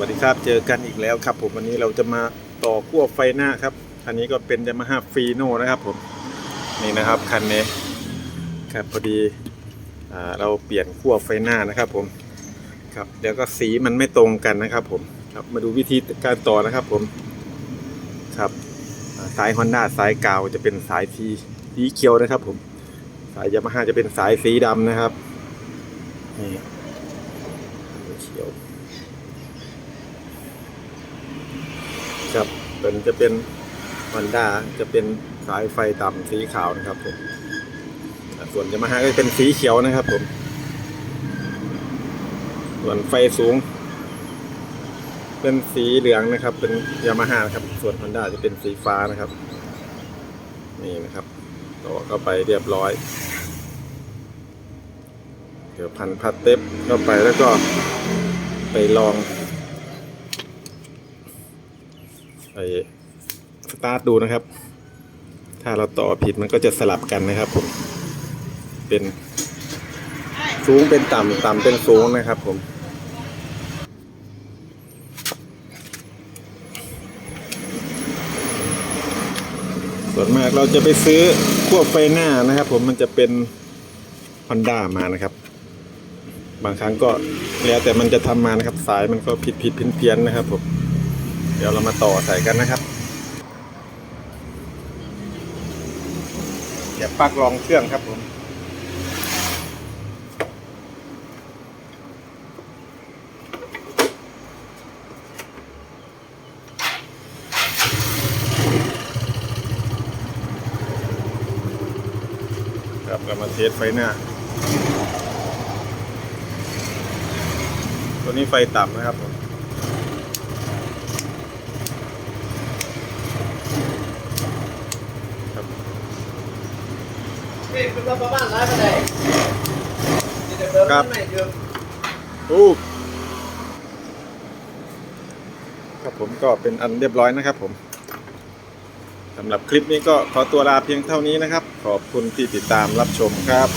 วัสดีครับ เจอกันอีกแล้วครับ ผมวันนี้เราจะมาต่อขั้วไฟหน้าครับ อันนี้ก็เป็นยามาฮ่าฟีโน่นะครับผมนี่นะครับคันนี้ครับพอดีเราเปลี่ยนขั้วไฟหน้านะครับ ผมครับเดี๋ยวก็สีมันไม่ตรงกันนะครับ ผมครับมาดูวิธีการต่อนะครับ ผมครับสายฮอนด้าสายกาวจะเป็นสายสีสีเขียวนะครับ ผมสายยามาฮ่าจะเป็นสายสีดำนะครับนี่เขียว ครับตัวนี้จะเป็นวันด้าจะเป็นสายไฟต่ำสีขาวนะครับผมส่วนยามาฮ่าก็เป็นสีเขียวนะครับผม ส่วนไฟสูง เป็นสีเหลืองนะครับ เป็นยามาฮ่าครับ ส่วนฮอนด้าจะเป็นสีฟ้านะครับ นี่นะครับต่อเข้าไปเรียบร้อย เดี๋ยวพันพัดเต็บเข้าไปแล้วก็ไปลอง ไปสตาร์ทดูนะครับ ถ้าเราต่อผิดมันก็จะสลับกันนะครับผม เป็นสูงเป็นต่ำต่ำเป็นสูงนะครับผมส่วนมากเราจะไปซื้อขั้วไฟหน้านะครับผมมันจะเป็น Honda มานะครับ บางครั้งก็แล้วแต่มันจะทำมานะครับ สายมันก็ผิดผิดเพี้ยนเพี้ยนนะครับผม เดี๋ยวเรามาต่อใส่กันนะครับ เดี๋ยวปักรองเครื่องครับผมครับเรามาเทสไฟหน้า ตัวนี้ไฟต่ำนะครับผม นี่เป็นประมาณร้อยเปอร์เซ็นต์นี่จะเติม ครับ น้ำให ม่เดิมอู้ครับผมก็เป็นอันเรียบร้อยนะครับผมสำหรับคลิปนี้ก็ขอตัวลาเพียงเท่านี้นะครับ ขอบคุณที่ติดตามรับชมครับ